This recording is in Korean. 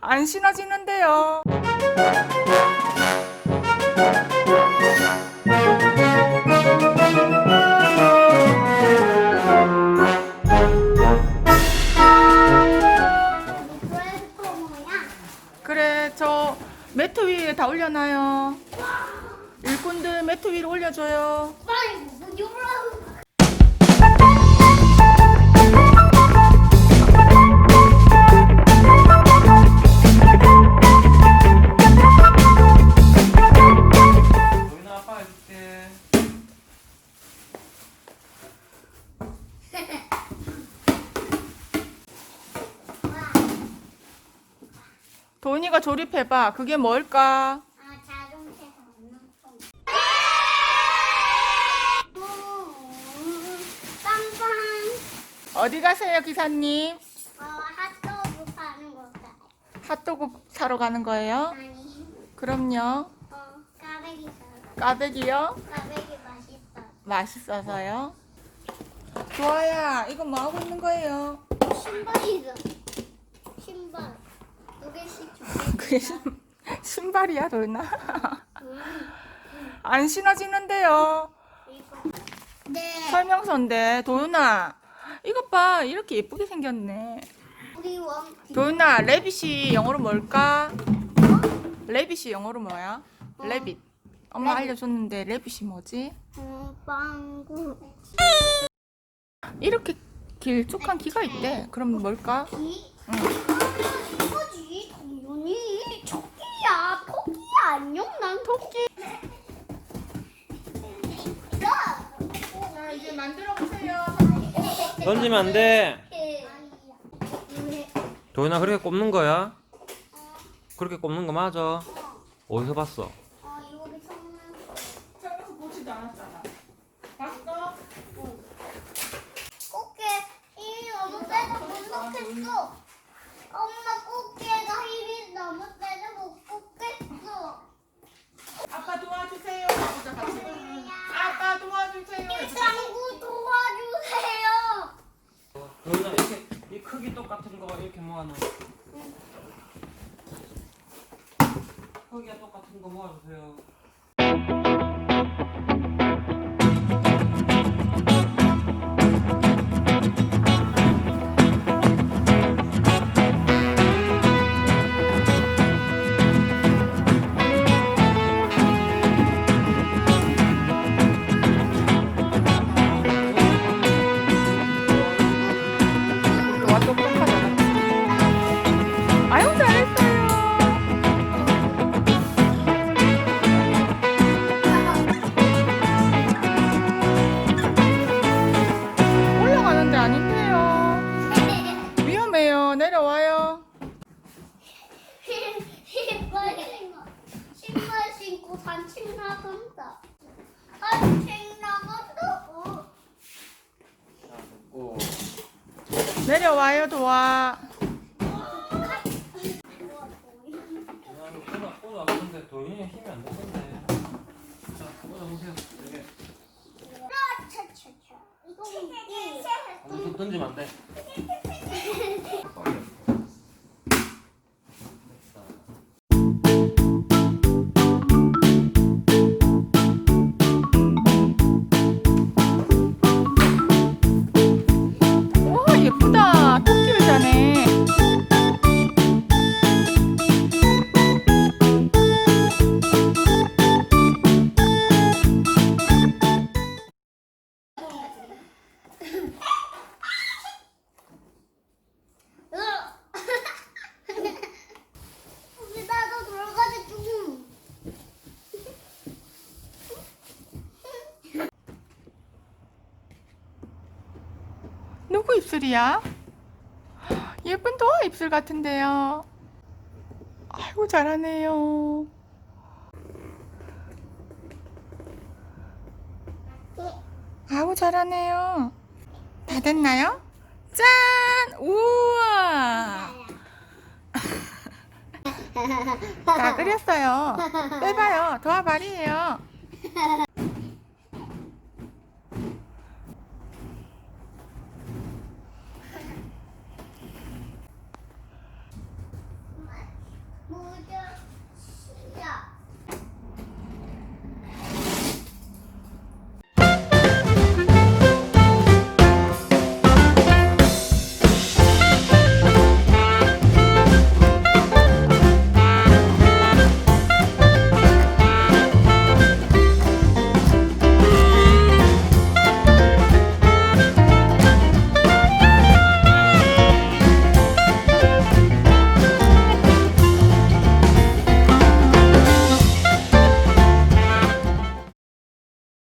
안 신어지는데요. 그래, 저 매트 위에 다 올려놔요. 일꾼들 매트 위로 올려줘요. 빨리 도훈이가 조립해봐. 그게 뭘까? 아 자동차 장난감. 빵빵. 어디 가세요, 기사님? 어 핫도그 파는 거다. 핫도그 사러 가는 거예요? 아니. 그럼요. 어 까베기 사. 까베기요? 까베기 맛있어. 맛있어서요. 좋아야, 이거 뭐 하고 있는 거예요? 신발이다. 신발. 두 개씩 줄게. 그게 신, 신발이야, 도훈아? 음, 안 신어지는데요. 네. 설명서인데, 도훈아. 이것 봐, 이렇게 예쁘게 생겼네. 우리 원. 도훈아, 레빗이 영어로 뭘까? 레빗이 영어로 뭐야? 어. 레빗. 엄마 레빗. 알려줬는데 레빗이 뭐지? 어, 빵구. 이렇게 길쭉한 귀가 있대. 그럼 뭘까? 기? 응. 이거지 당연히 토끼야 토끼 안녕 난 토끼 자, 이제 만들어 보세요. 던지면 안 돼. 왜? 도현아 그렇게 꼽는 거야? 그렇게 꼽는 거 맞아? 어디서 봤어? 어 여기 성능 설명서 보지도 않았잖아. 봤어? 꽃게 힘이 너무 세서 못 넣겠어 엄마 꽃게가 힘이 너무 세서 못 꽂겠어 아빠 도와주세요. 같이. 아빠 도와주세요. 도와주세요 도현아 이렇게 이 크기 똑같은 거 이렇게 모아놓은 크기가 똑같은 거 모아주세요. 도와 똑똑하잖아. 아유, 잘했어요. 올라가는데 아닌데요. 위험해요. 내려와요. 신발 신고 산책 나간다 산책 나간다고 자, 됐고. 내려와요, 도와. 꽂아 꽂아 보는데 도현이 힘이 안 되는데. 자 꽂아 보세요. 이렇게 차차차 이거 던- 던- 던지면 안 돼. 입술이야? 예쁜 도화 입술 같은데요. 아이고, 잘하네요. 아이고, 잘하네요. 다 됐나요? 짠! 우와! 다 끓였어요. 빼봐요. 도화 발이에요.